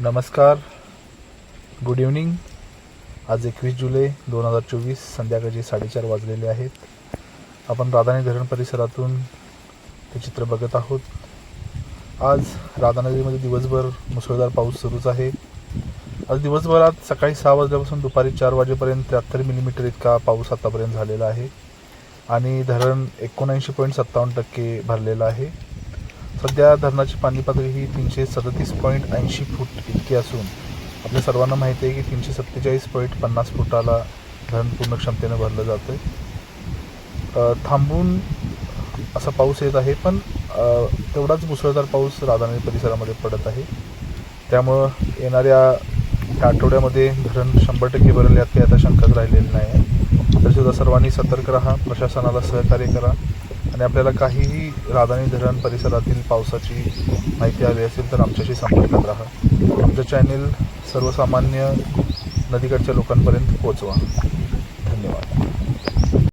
नमस्कार. Good evening आज एकवीस जुलै दोन हजार चोवीस संध्याकाळचे साडेचार वाजलेले आहेत. आपण राधानी धरण परिसरातून हे चित्र बघत आहोत. आज राधानगरीमध्ये दिवसभर मुसळधार पाऊस सुरूच आहे. आज दिवसभरात सकाळी सहा वाजल्यापासून दुपारी चार वाजेपर्यंत त्र्याहत्तर मिलीमीटर इतका पाऊस आतापर्यंत झालेला आहे. आणि धरण एकोणऐंशी पॉईंट सत्तावन्न टक्के भरलेलं आहे. सध्या धरणाची पाणी पातळी ही तीनशे सदतीस पॉईंट ऐंशी फूट इतकी असून आपल्या सर्वांना माहिती आहे की तीनशे सत्तेचाळीस पॉईंट पन्नास फुटाला धरण पूर्ण क्षमतेने भरलं जातं आहे थांबून असा पाऊस येत आहे पण तेवढाच मुसळधार पाऊस राधानगरी परिसरामध्ये पडत आहे. त्यामुळं येणाऱ्या या आठवड्यामध्ये धरण शंभर टक्के भरेल यात काही आता शंकाच राहिलेली नाही. आहे तरीसुद्धा सर्वांनी सतर्क राहा प्रशासनाला सहकार्य करा आणि आपल्याला काहीही राधानी धरण परिसरातील पावसाची माहिती हवी असेल तर आमच्याशी संपर्कात राहा. आमचं चॅनेल सर्वसामान्य नदीकडच्या लोकांपर्यंत पोहोचवा. धन्यवाद.